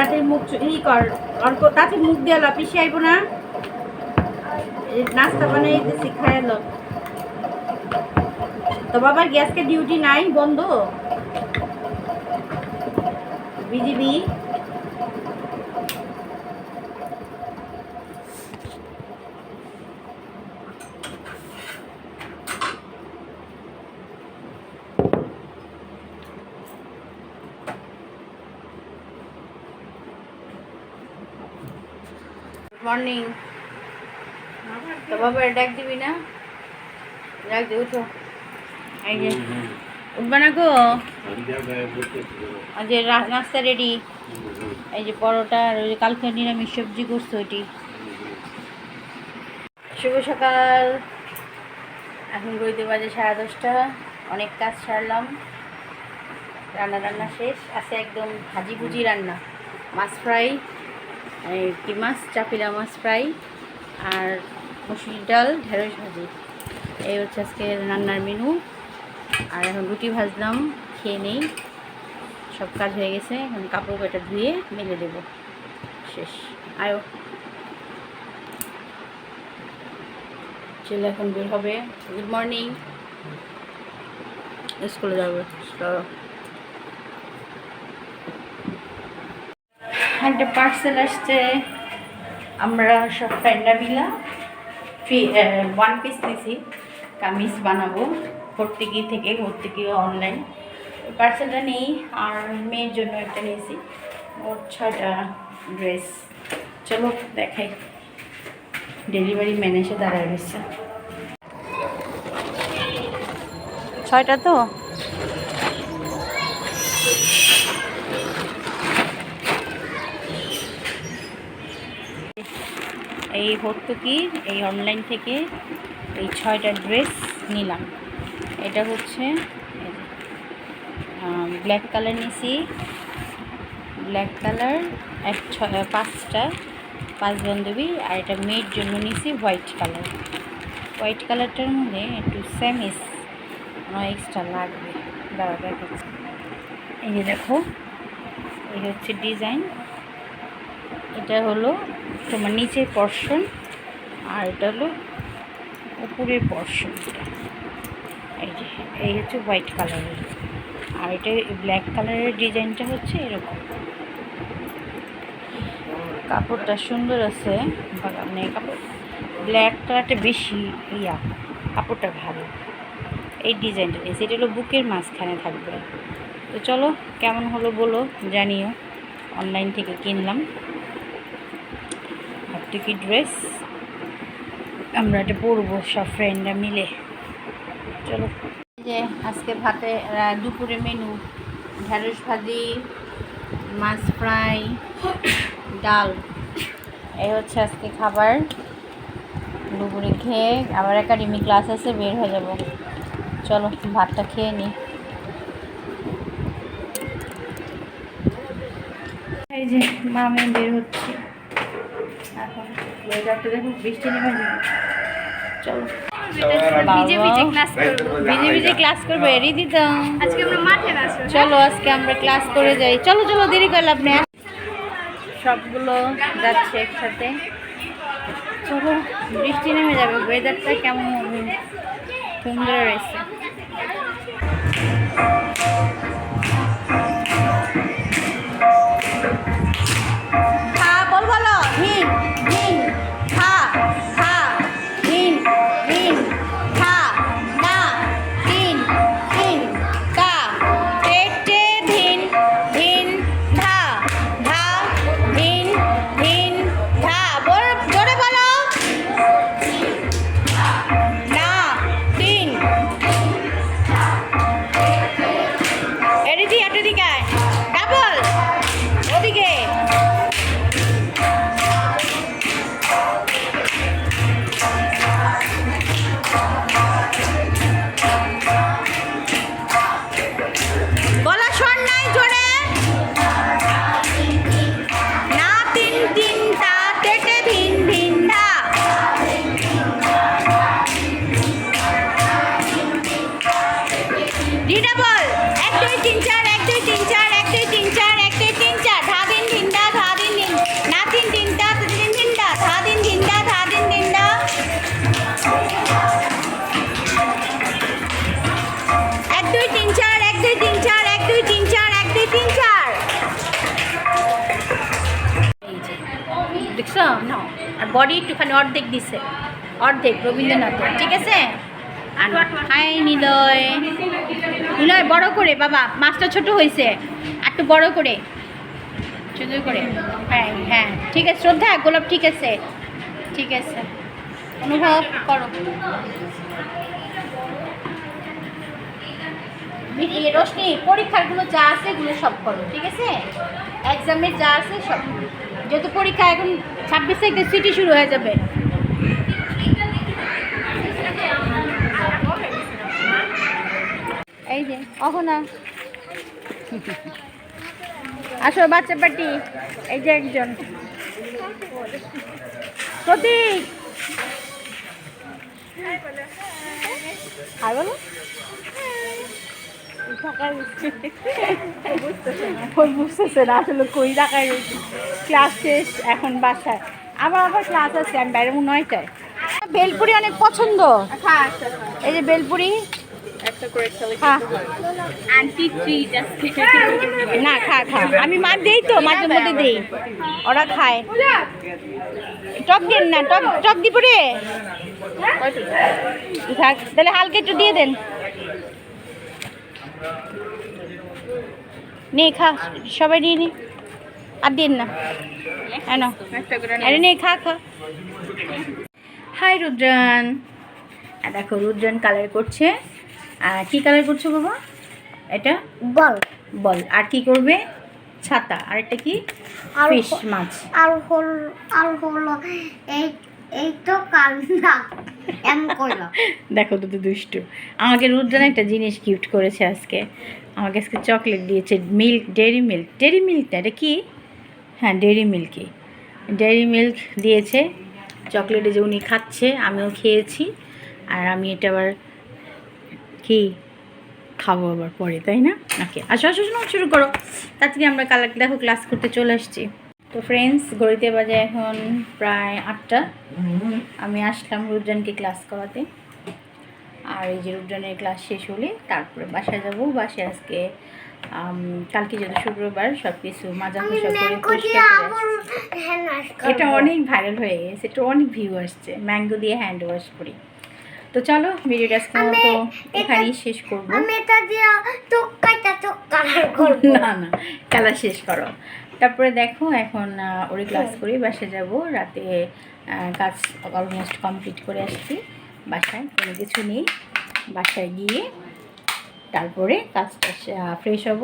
তাতে মুখ ই কর অল্প তাতে মুখ দিয়ে ল আইব না? নাস্তা বানাই দিছি খাইলো তো বাবার গ্যাসকে ডিউটি নাই, বন্ধ? বিজিবি? মর্নিং বাবা, ডাক দিবি না? ডাক দি, উঠো। এই যে, উঠবে না গো? রা- নাস্তা রেডি এই যে পরোটা আর ওই কালকে নিরামিষ সবজি করছ ওইটি। শুভ সকাল। এখন বইতে বাজে সাড়ে দশটা। অনেক কাজ সারলাম। রান্না রান্না শেষ। আছে একদম ভাজি ভুজি রান্না। মাছ ফ্রাই। কি মাছ চাপিলা মাছ ফ্রাই আর মুসুরির ডাল, ঢেঁড়স ভাজি। এই হচ্ছে আজকে রান্নার মেনু আর এখন রুটি ভাজলাম, খেয়ে নেই। সব কাজ হয়ে গেছে, এখন কাপড় কয়টা ধুয়ে মেলে দেব। শেষ। আয়ো। ছেলে এখন বের হবে। গুড মর্নিং স্কুলে যাবে। একটা পার্সেল আসছে। আমরা সব ফ্রেন্ডরা মিলা ওয়ান পিস নিছি, কামিজ বানাবো, ভর্তিকি থেকে ভর্তিকি অনলাইন পার্সেলটা নেই, আর মেয়ের জন্য একটা নিয়েছি মোট ছটা ড্রেস চলো দেখাই। ডেলিভারি ম্যান এসে দাঁড়ায় রয়েছে। ছয়টা তো? এই ভর্তুকি এই অনলাইন থেকে এই ছয়টা ড্রেস নিলাম। এটা হচ্ছে ব্ল্যাক কালার নিছি। ব্ল্যাক কালার এক পাঁচটা, পাঁচ বান্ধবী, আর এটা মেয়ের জন্য নিছি হোয়াইট কালার হোয়াইট কালারটার মধ্যে একটু স্যামিস এক্সট্রা লাগবে। দাঁড়া দেখাচ্ছি। এই যে দেখো, এই হচ্ছে ডিজাইন এটা হলো তোমার নিচের পর্শন আর এটা হলো উপরের পর্শনটা এই যে, এই হচ্ছে হোয়াইট কালারের আর এটা ব্ল্যাক কালারের ডিজাইনটা হচ্ছে এরকম। কাপড়টা সুন্দর আছে মানে কাপড় ব্ল্যাক কালারটা বেশি ইয়া, কাপড়টা ভালো। এই ডিজাইনটা দিয়েছে এটা হলো বুকের মাঝখানে থাকবে। তো চলো, কেমন হলো বলো, জানিও। অনলাইন থেকে কিনলাম। কি ড্রেস আমরা এটা পরবো সব ফ্রেন্ডরা মিলে। চলো। যে আজকে ভাতে দুপুরে মেনু ঢ্যাঁড়স ভাজি মাছ ফ্রাই ডাল। এই হচ্ছে আজকে খাবার। দুপুরে খেয়ে আবার একাডেমি ক্লাস আছে বের হয়ে যাব। চলো ভাতটা খেয়ে নিই এই যে মামে বের হচ্ছে। ওয়েদারটা দেখো বৃষ্টি নেমে যাবে চলো। ভিজে ভিজে ক্লাস করব ভিজে ভিজে ক্লাস করব এরই দিতাম। আজকে আমরা মাঠে চলো আজকে আমরা ক্লাস করে যাই। চলো চলো দেরি করলাম না সবগুলো যাচ্ছে একসাথে। চলো বৃষ্টি নেমে যাবে ওয়েদারটা কেমন সুন্দর রয়েছে। বডি একটুখানি অর্ধেক দিছে। অর্ধেক রবীন্দ্রনাথের ঠিক আছে? হাই নিলয়। নিলয় বড় করে বাবা মাছটা ছোট হয়েছে একটু বড় করে। সুন্দর করে। হ্যাঁ হ্যাঁ ঠিক আছে শ্রদ্ধা গোলাপ ঠিক আছে। ঠিক আছে। অনুভব করো। রোশনি পরীক্ষারগুলো যা আছে এগুলো সব করো ঠিক আছে? এক্সামের যা আছে সব যেহেতু পরীক্ষা এখন ছাব্বিশ থেকে সিটি শুরু হয়ে যাবে। এই যে, অহনা। আসো, বাচ্চা পার্টি। এই যে একজন। প্রতীক! আর বলো। ওই বুঝতেছে না আসলে কই রাখায় রয়েছে। ক্লাস শেষ এখন বাসায়। আবার আবার ক্লাস আছে আমি বাইরে নয়টায়। বেলপুরি অনেক পছন্দ। এই যে বেলপুরি। আজকে না খা খা। আমি মা দেই তো মাঝে মধ্যে দেই। ওরা খায়। টক দেন না টক টক দিব রে থাক তাহলে হালকা একটু দিয়ে দেন। নে খা সবাই নিয়ে নি। আর দিন না। এনো আরে নে খা খা। হাই রুদ্রান। দেখো রুদ্রান কালার করছে। আর কি কালার করছ বাবা? এটা বল। বল। আর কি করবে? ছাতা। আর একটা কি ফিশ মাছ। আর হল আর হলো এই এই তো কাল না, এম কইলো দেখো তো দুষ্টু। আমাকে রুদ্রান একটা জিনিস গিফট করেছে আজকে। আমাকে আজকে চকলেট দিয়েছে milk Dairy Milk Dairy Milk না, এটা কি? হ্যাঁ ডেরি মিল্কই ডেরি মিল্ক দিয়েছে। চকলেটে যে উনি খাচ্ছে, আমিও খেয়েছি। আর আমি এটা আবার কি খাব আবার পরে, তাই না? ওকে, আসো আসো শোনো শুরু করো। তাড়াতাড়ি আমরা কালার দেখো ক্লাস করতে চলে আসছি। তো ফ্রেন্ডস ঘড়িতে বাজে এখন প্রায় আটটা। আমি আসলাম রুদ্রানকে ক্লাস করাতে। আর এই যে রুদ্রানের ক্লাস শেষ হলে তারপরে বাসায় যাব। বাসায় আজকে কালকে যেহেতু শুক্রবার সব কিছু মাজা খোসা করে এটা অনেক ভাইরাল হয়ে গেছে এটা অনেক ভিউ আসছে ম্যাঙ্গো দিয়ে হ্যান্ড ওয়াশ করি। তো চলো ভিডিওটা আজকে মতো এখানেই শেষ করব। না না খেলা শেষ করো। তারপরে দেখো এখন ওরে ক্লাস করি বাসায় যাব। রাতে কাজ অলমোস্ট কমপ্লিট করে আসছি। বাসায় কোনো কিছু নেই। বাসায় গিয়ে তারপরে কাজটা ফ্রেশ হব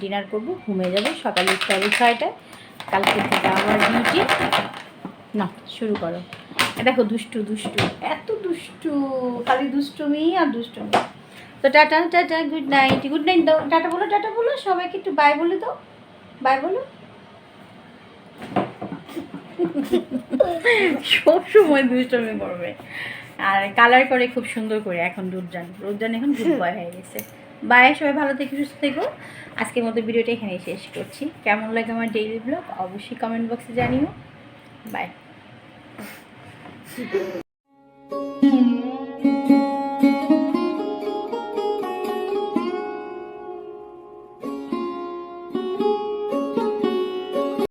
ডিনার করব ঘুমিয়ে যাব। সকালে উঠতে হবে ছয়টায়। কালকে থেকে আবার ডিউটি না শুরু করো। দেখো দুষ্টু দুষ্টু। এত দুষ্টু। খালি দুষ্টুমি আর দুষ্টুমি। তো tata tata good night good night দাও। টাটা বলো টাটা বলো। সবাইকে একটু বাই বলে দাও। বাই বলো। সব সময় দুষ্টমি করবে। আর কালার করে খুব সুন্দর করে এখন রুদ্রান রুদ্রান এখন গুড বয় হয়ে গেছে। বাই, সবাই ভালো থেকে, সুস্থ থেকো। আজকের মতো ভিডিওটা এখানেই শেষ করছি। কেমন লাগে আমার ডেইলি ব্লগ অবশ্যই কমেন্ট বক্সে জানিও। বাই।